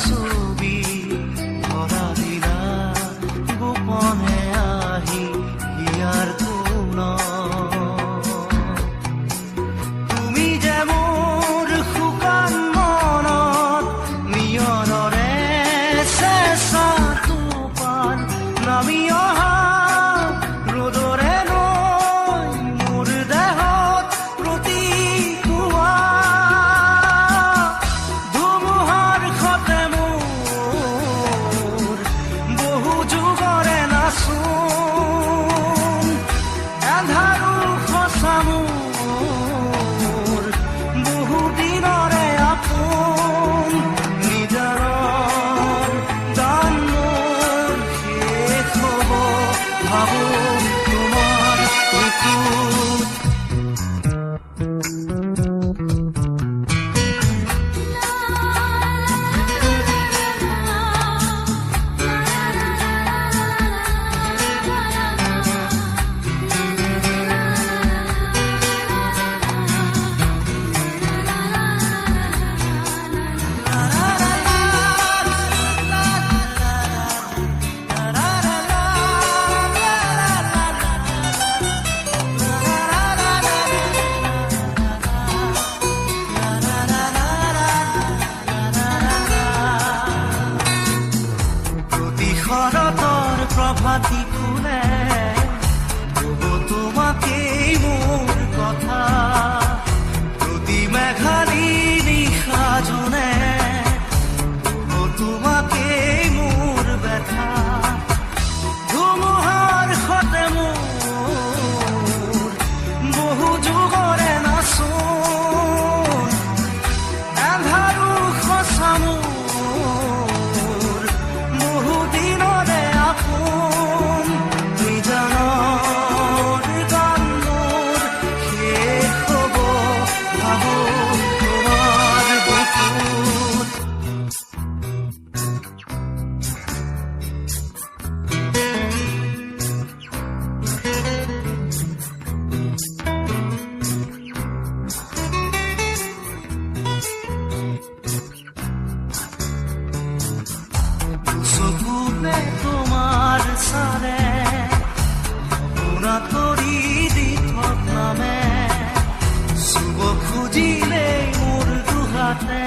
ছবি ধরা দিলা গোপনে আহি ইয়ার তুমি যে মোৰ শুকান মনত নিয়ৰৰে নামিয় party দুহাতে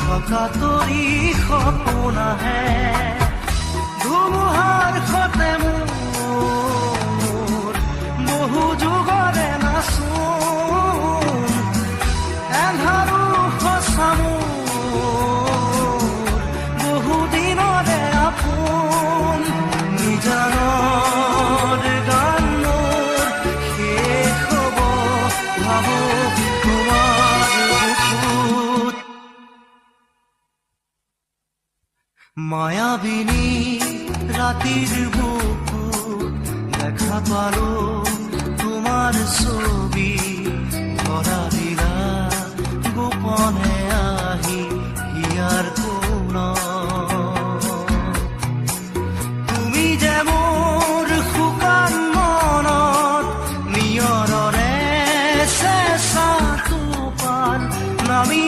থকা তৰি সপোন আহে ধুমুহাৰ সতে মোৰ বহু যুগৰে নাচোন এন্ধাৰো সঁচা বহু দিনৰে আপোন। নিজানৰ গান মোৰ শেষ হ'ব ভাবো। মায়াবিনী রাতির বুকু দেখা পালো তোমার ছবি, ধরা দিলা গোপনে আহি হিয়ার কোন। তুমি যে মোৰ শুকান মনত নিয়ৰৰে চেঁচাটো পান নামি